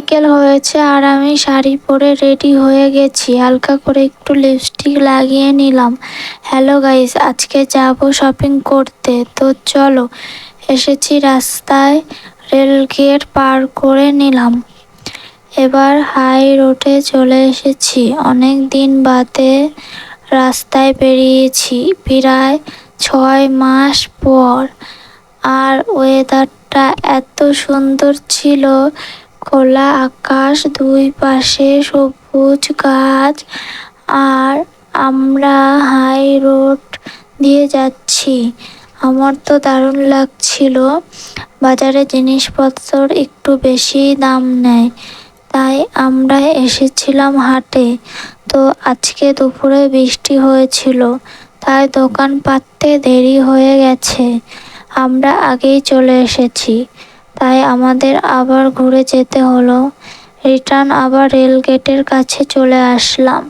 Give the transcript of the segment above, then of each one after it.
বিকেল হয়েছে আর আমি শাড়ি পরে রেডি হয়ে গেছি। হালকা করে একটু লিপস্টিক লাগিয়ে নিলাম। হ্যালো গাইস, আজকে যাব শপিং করতে। তো চলো, এসেছি রাস্তায়, রেল গেট পার করে নিলাম। এবার হাই রোডে চলে এসেছি। অনেক দিন বাদে রাস্তায় বেরিয়েছি। প্রায় ছয় মাস পর। আর ওয়েদারটা এত সুন্দর ছিল খোলা আকাশ, দুই পাশে সবুজ গাছ, আর আমরা হাই রোড দিয়ে যাচ্ছি। আমার তো দারুণ লাগছিল। বাজারে জিনিসপত্র একটু বেশি দাম নেয়, তাই আমরা এসেছিলাম হাটে। তো আজকে দুপুরে বৃষ্টি হয়েছিল, তাই দোকান পাততে দেরি হয়ে গেছে। আমরা আগেই চলে এসেছি। তাই আমাদের আবার ঘুরে যেতে হলো। রিটার্ন আবার রেল গেটের কাছে চলে আসলাম।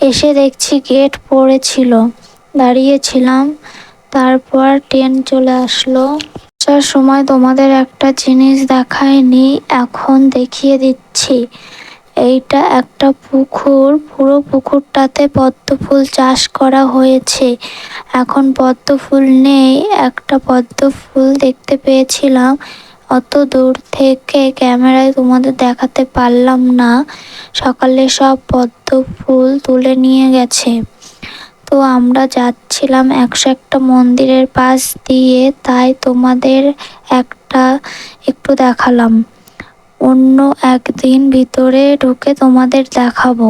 এসে দেখছি গেট পড়েছিল। দাঁড়িয়েছিলাম, তারপর ট্রেন চলে আসলো। আসার সময় তোমাদের একটা জিনিস দেখায়নি এখন দেখিয়ে দিচ্ছি। এইটা একটা পুকুর, পুরো পুকুরটাতে পদ্ম ফুল চাষ করা হয়েছে। এখন পদ্ম ফুল নেই, একটা পদ্ম ফুল দেখতে পেয়েছিলাম। অত দূর থেকে ক্যামেরায় তোমাদের দেখাতে পারলাম না। সকালে সব পদ্ম ফুল তুলে নিয়ে গেছে। তো আমরা যাচ্ছিলাম একশো একটা মন্দিরের পাশ দিয়ে, তাই তোমাদের একটা একটু দেখালাম। অন্য একদিন ভিতরে ঢুকে তোমাদের দেখাবো।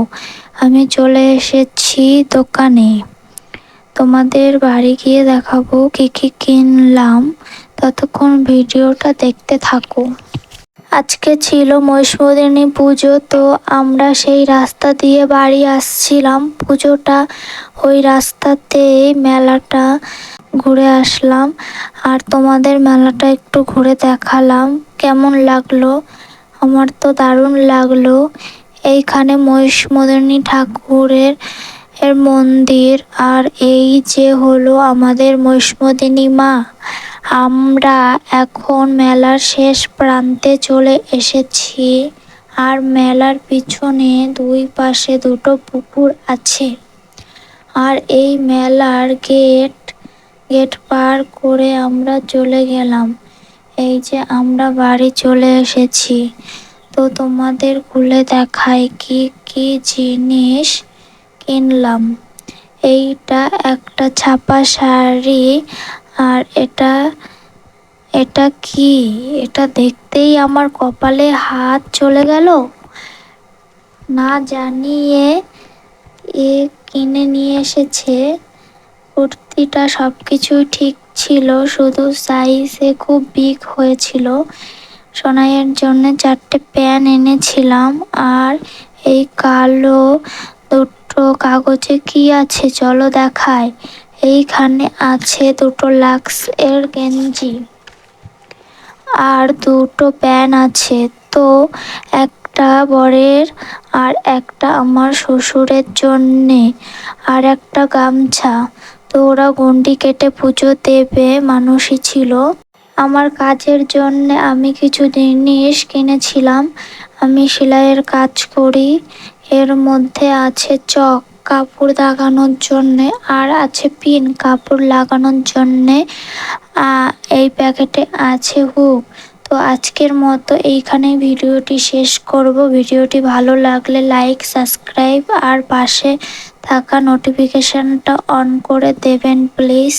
আমি চলে এসেছি দোকানে। তোমাদের বাড়ি গিয়ে দেখাবো কি কি কিনলাম। ততক্ষণ ভিডিওটা দেখতে থাকো। আজকে ছিল মহিষমদিনী পুজো, তো আমরা সেই রাস্তা দিয়ে বাড়ি আসছিলাম। পুজোটা ওই রাস্তাতে মেলাটা ঘুরে আসলাম। আর তোমাদের মেলাটা একটু ঘুরে দেখালাম। কেমন লাগল? আমার তো দারুণ লাগল। এইখানে মহিষমদিনী ঠাকুরের এর মন্দির, আর এই যে হলো আমাদের মহিষমদিনী মা। আমরা এখন মেলার শেষ প্রান্তে চলে এসেছি আর মেলার পিছনে দুই পাশে দুটো পুকুর আছে। আর এই মেলার গেট গেট পার করে আমরা চলে গেলাম। এই যে আমরা বাড়ি চলে এসেছি। তো তোমাদের খুলে দেখাই কি কি জিনিস কিনলাম। এইটা একটা ছাপা শাড়ি আর এটা এটা কি? এটা দেখতেই আমার কপালে হাত চলে গেল। না জানিয়ে এ কিনে নিয়ে এসেছে। কুর্তিটা সব কিছুই ঠিক ছিল, শুধু সাইজে খুব বিগ হয়েছিল। সোনাইয়ের জন্য চারটে প্যান এনেছিলাম। আর এই কালো দুটো কাগজে কি আছে? চলো দেখায় এইখানে আছে দুটো লাক্স এর গেঞ্জি। আর দুটো প্যান আছে। তো একটা বরের আর একটা আমার শ্বশুরের জন্যে। আর একটা গামছা। তো ওরা গন্ডি কেটে পুজো দেবে, মানুষই ছিল। আমার কাজের জন্য আমি কিছু জিনিস কিনেছিলাম। আমি সেলাইয়ের কাজ করি। এর মধ্যে আছে চক। কাপড় লাগানোর জন্যে আর আছে পিন কাপড় লাগানোর জন্যে এই প্যাকেটে আছে হুক। তো আজকের মতো এইখানে ভিডিওটি শেষ করব। ভিডিওটি ভালো লাগলে লাইক, সাবস্ক্রাইব আর পাশে থাকা নোটিফিকেশানটা অন করে দেবেন, প্লিজ।